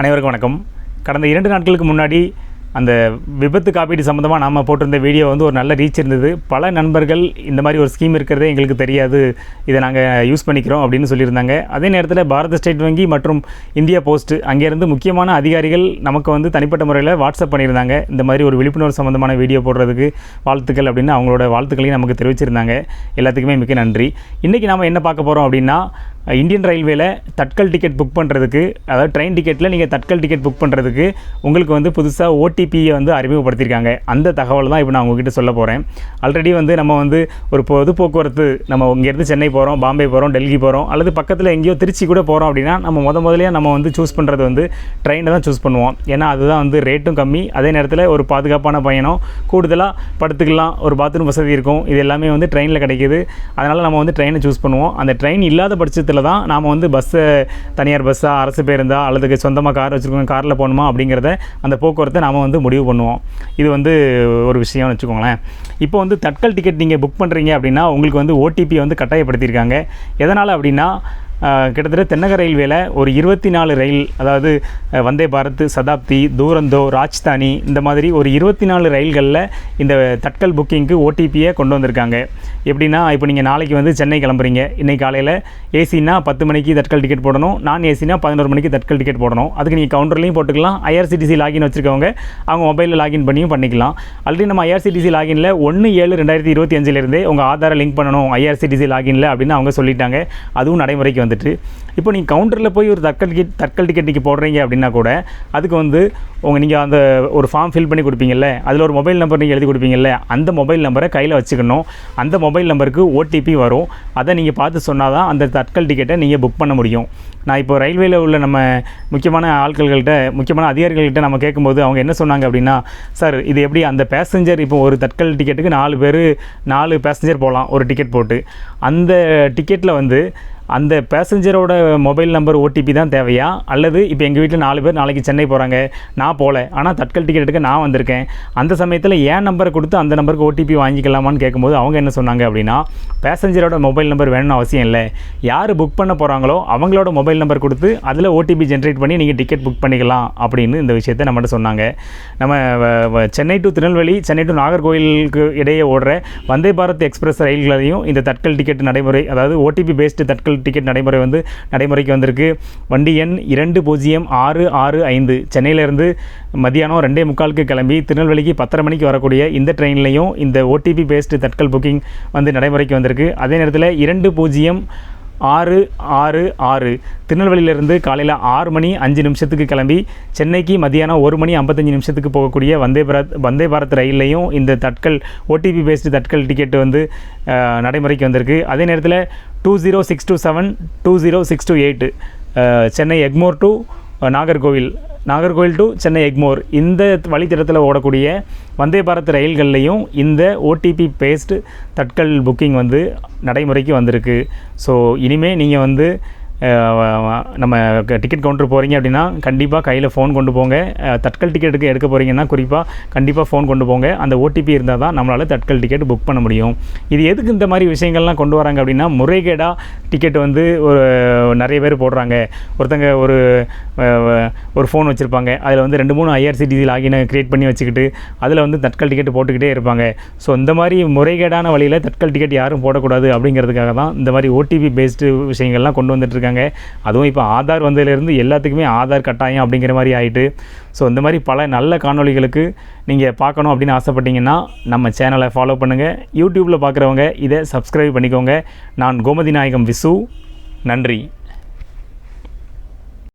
அனைவருக்கும் வணக்கம். கடந்த இரண்டு நாட்களுக்கு முன்னாடி அந்த விபத்து காப்பீடு சம்மந்தமாக நாம் போட்டிருந்த வீடியோ வந்து ஒரு நல்ல ரீச் இருந்தது. பல நண்பர்கள் இந்த மாதிரி ஒரு ஸ்கீம் இருக்கிறதே எங்களுக்கு தெரியாது. இதை நாங்கள் யூஸ் பண்ணிக்கிறோம் அப்படின்னு சொல்லியிருந்தாங்க. அதே நேரத்தில் பாரத ஸ்டேட் வங்கி மற்றும் இந்தியா போஸ்ட் அங்கேருந்து முக்கியமான அதிகாரிகள் நமக்கு வந்து தனிப்பட்ட முறையில் வாட்ஸ்அப் பண்ணியிருந்தாங்க. இந்த மாதிரி ஒரு விழிப்புணர்வு சம்மந்தமான வீடியோ போடுறதுக்கு வாழ்த்துக்கள் அப்படின்னு அவங்களோட வாழ்த்துக்களையும் நமக்கு தெரிவிச்சிருந்தாங்க. எல்லாத்துக்குமே மிக்க நன்றி. இன்றைக்கி நாம் என்ன பார்க்க போகிறோம் அப்படின்னா இந்தியன் ரயில்வேல தட்கல் டிக்கெட் புக் பண்ணுறதுக்கு அதாவது ட்ரெயின் டிக்கெட்டில் நீங்கள் தட்கல் டிக்கெட் புக் பண்ணுறதுக்கு உங்களுக்கு வந்து புதுசாக ஓடிபியை வந்து அறிமுகப்படுத்தியிருக்காங்க. அந்த தகவல் தான் இப்போ நான் உங்ககிட்ட சொல்ல போகிறேன் ஆல்ரெடி வந்து நம்ம வந்து ஒரு பொது போக்குவரத்து நம்ம இங்கேருந்து சென்னை போகிறோம் பாம்பே போகிறோம் டெல்லி போகிறோம் அல்லது பக்கத்தில் எங்கேயோ திருச்சி கூட போகிறோம் அப்படின்னா நம்ம முத முதலே நம்ம வந்து சூஸ் பண்ணுறது வந்து ட்ரெயினை தான் சூஸ் பண்ணுவோம். ஏன்னா அதுதான் வந்து ரேட்டும் கம்மி. அதே நேரத்தில் ஒரு பாதுகாப்பான பயணம் கூடுதலாக படுத்துக்கலாம் ஒரு பாத்ரூம் வசதி இருக்கும். இது எல்லாமே வந்து ட்ரெயினில் கிடைக்கிது. அதனால் நம்ம வந்து ட்ரெயினை சூஸ் பண்ணுவோம். அந்த ட்ரெயின் இல்லாத பட்சத்தில் தான் நாம் வந்து பஸ்ஸு தனியார் பஸ்ஸாக அரசு பேருந்தா அல்லது சொந்தமாக கார் வச்சுருக்கோங்க காரில் போகணுமா அப்படிங்கிறத அந்த போக்குவரத்தை நாம் வந்து முடிவு பண்ணுவோம். இது வந்து ஒரு விஷயம்னு வச்சுக்கோங்களேன். இப்போ வந்து தட்கல் டிக்கெட் நீங்கள் புக் பண்ணுறீங்க அப்படின்னா உங்களுக்கு வந்து ஓடிபி வந்து கட்டாயப்படுத்தியிருக்காங்க. எதனால் அப்படின்னா கிட்டத்தட்ட தென்னக ரயில்வேல ஒரு இருபத்தி நாலு ரயில் அதாவது வந்தே பாரத் சதாப்தி தூரந்தோ ராஜ்தானி இந்த மாதிரி ஒரு இருபத்தி நாலு ரயில்களில் இந்த தட்கல் புக்கிங்க்கு ஓடிபியை கொண்டு வந்திருக்காங்க. எப்படின்னா இப்போ நீங்கள் நாளைக்கு வந்து சென்னை கிளம்புறீங்க. இன்றைக்கி காலையில் ஏசினா பத்து மணிக்கு தட்கல் டிக்கெட் போடணும். நான் ஏசினா பதினோரு மணிக்கு தட்கல் டிக்கெட் போடணும். அதுக்கு நீங்கள் கவுண்டர்லையும் போட்டுக்கலாம். ஐஆர்சிடிசி லாகின் வச்சுருக்கவங்க அவங்க மொபைலில் லாகின் பண்ணியும் பண்ணிக்கலாம். ஆல்ரெடி நம்ம ஐஆர்சிடிசி லாகினில் ஒன்று ஏழு ரெண்டாயிரத்தி இருபத்தி அஞ்சுலேருந்தே உங்கள் ஆதாரை லிங்க் பண்ணணும். ஐஆர்சிடிசி லாகினில் அப்படின்னு அவங்க சொல்லிட்டாங்க. அதுவும் நடைமுறைக்கு வந்துட்டு இப்போ நீங்கள் கவுண்டரில் போய் ஒரு தட்கல் டிக்கெட் தட்கல் டிக்கெட் நீங்கள் போடுறீங்க அப்படின்னா கூட அதுக்கு வந்து உங்கள் நீங்கள் அந்த ஒரு ஃபார்ம் ஃபில் பண்ணி கொடுப்பீங்கல்ல அதில் ஒரு மொபைல் நம்பர் நீங்கள் எழுதி கொடுப்பீங்கல்ல அந்த மொபைல் நம்பரை கையில் வச்சுக்கணும். அந்த மொபைல் நம்பருக்கு ஓடிபி வரும். அதை நீங்கள் பார்த்து சொன்னால் தான் அந்த தட்கல் டிக்கெட்டை நீங்கள் புக் பண்ண முடியும். நான் இப்போ ரயில்வேல உள்ள நம்ம முக்கியமான ஆட்கள்கிட்ட முக்கியமான அதிகாரிகள்கிட்ட நம்ம கேட்கும்போது அவங்க என்ன சொன்னாங்க அப்படின்னா சார் இது எப்படி அந்த பேசஞ்சர் இப்போ ஒரு தட்கல் டிக்கெட்டுக்கு நாலு பேர் நாலு பேசஞ்சர் போகலாம் ஒரு டிக்கெட் போட்டு. அந்த டிக்கெட்டில் வந்து அந்த பேசஞ்சரோட மொபைல் நம்பர் ஓடிபி தான் தேவையா? அல்லது இப்போ எங்கள் வீட்டில் நாலு பேர் நாளைக்கு சென்னை போகிறாங்க நான் போகல ஆனால் தட்கல் டிக்கெட் எடுக்க நான் வந்திருக்கேன். அந்த சமயத்தில் ஏன் நம்பரை கொடுத்து அந்த நம்பருக்கு ஓடிபி வாங்கிக்கலாமான்னு கேட்கும்போது அவங்க என்ன சொன்னாங்க அப்படின்னா பேசஞ்சரோட மொபைல் நம்பர் வேணும்னு அவசியம் இல்லை. யார் புக் பண்ண போகிறாங்களோ அவங்களோட மொபைல் நம்பர் கொடுத்து அதில் ஓடிபி ஜென்ரேட் பண்ணி நீங்கள் டிக்கெட் புக் பண்ணிக்கலாம் அப்படின்னு இந்த விஷயத்தை நம்மகிட்ட சொன்னாங்க. நம்ம வ- சென்னை டு திருநெல்வேலி சென்னை டு நாகர்கோவிலுக்கு இடையே ஓடுற வந்தே பாரத் எக்ஸ்பிரஸ் ரயில்களையும் இந்த தட்கல் டிக்கெட் நடைமுறை அதாவது ஓடிபி பேஸ்டு தட்கல் டிக்கெட் நடைமுறை வந்து நடைமுறைக்கு வந்திருக்கு. வண்டி எண் இரண்டு பூஜ்ஜியம் ஆறு ஆறு ஐந்து. சென்னையிலேருந்து மதியானம் ரெண்டே முக்காலுக்கு கிளம்பி திருநெல்வேலிக்கு பத்தரை மணிக்கு வரக்கூடிய இந்த ட்ரெயின்லையும் இந்த ஓடிபி பேஸ்டு தட்கல் புக்கிங் வந்து நடைமுறைக்கு வந்திருக்கு. அதே நேரத்தில் இரண்டு பூஜ்ஜியம் ஆறு ஆறு ஆறு. திருநெல்வேலியிலிருந்து காலையில் ஆறு மணி அஞ்சு நிமிஷத்துக்கு கிளம்பி சென்னைக்கு மதியானம் ஒரு மணி ஐம்பத்தஞ்சு நிமிஷத்துக்கு போகக்கூடிய வந்தே பாரத் வந்தே பாரத் ரயில்லையும் இந்த Tatkal OTP based Tatkal ticket வந்து நடைமுறைக்கு வந்திருக்கு. அதே நேரத்தில் two zero six two seven two zero six two eight Chennai Egmore to Nagercoil Nagercoil to Chennai Egmore. இந்த வழித்தடத்தில் ஓடக்கூடிய வந்தே பாரத் ரயில்கள்லையும் இந்த ஓடிபி பேஸ்டு தட்கல் புக்கிங் வந்து நடைமுறைக்கு வந்திருக்கு. ஸோ இனிமேல் நீங்கள் வந்து நம்ம டிக்கெட் கவுண்டர் போகிறீங்க அப்படின்னா கண்டிப்பாக கையில் ஃபோன் கொண்டு போங்க. தட்கல் டிக்கெட்டுக்கு எடுக்க போகிறீங்கன்னா குறிப்பாக கண்டிப்பாக ஃபோன் கொண்டு போங்க. அந்த ஓடிபி இருந்தால் தான் நம்மளால் தட்கல் டிக்கெட் புக் பண்ண முடியும். இது எதுக்கு இந்த மாதிரி விஷயங்கள்லாம் கொண்டு வராங்க அப்படின்னா முறைகேடாக டிக்கெட் வந்து ஒரு நிறைய பேர் போடுறாங்க. ஒருத்தங்க ஒரு ஒரு ஃபோன் வச்சுருப்பாங்க. அதில் வந்து ரெண்டு மூணு ஐஆர்சிடிசி லாகினை க்ரியேட் பண்ணி வச்சுக்கிட்டு அதில் வந்து தட்கல் டிக்கெட் போட்டுக்கிட்டே இருப்பாங்க. ஸோ இந்த மாதிரி முறைகேடான வழியில் தட்கல் டிக்கெட் யாரும் போடக்கூடாது அப்படிங்கிறதுக்காக தான் இந்த மாதிரி ஓடிபி பேஸ்டு விஷயங்கள்லாம் கொண்டு வந்துட்டு இருக்காங்க அதுவும் இப்போ ஆதார் வந்ததுலேருந்து எல்லாத்துக்குமே ஆதார் கட்டாயம் அப்படிங்கிற மாதிரி ஆயிட்டு ஸோ இந்த மாதிரி பல நல்ல காணொளிகளுக்கு நீங்கள் பார்க்கணும் அப்படின்னு ஆசைப்பட்டீங்கன்னா நம்ம சேனலை ஃபாலோ பண்ணுங்கள் யூடியூப்பில் பார்க்குறவங்க இதை சப்ஸ்கிரைப் பண்ணிக்கோங்க. நான் கோமதி நாயகம் விசு. நன்றி.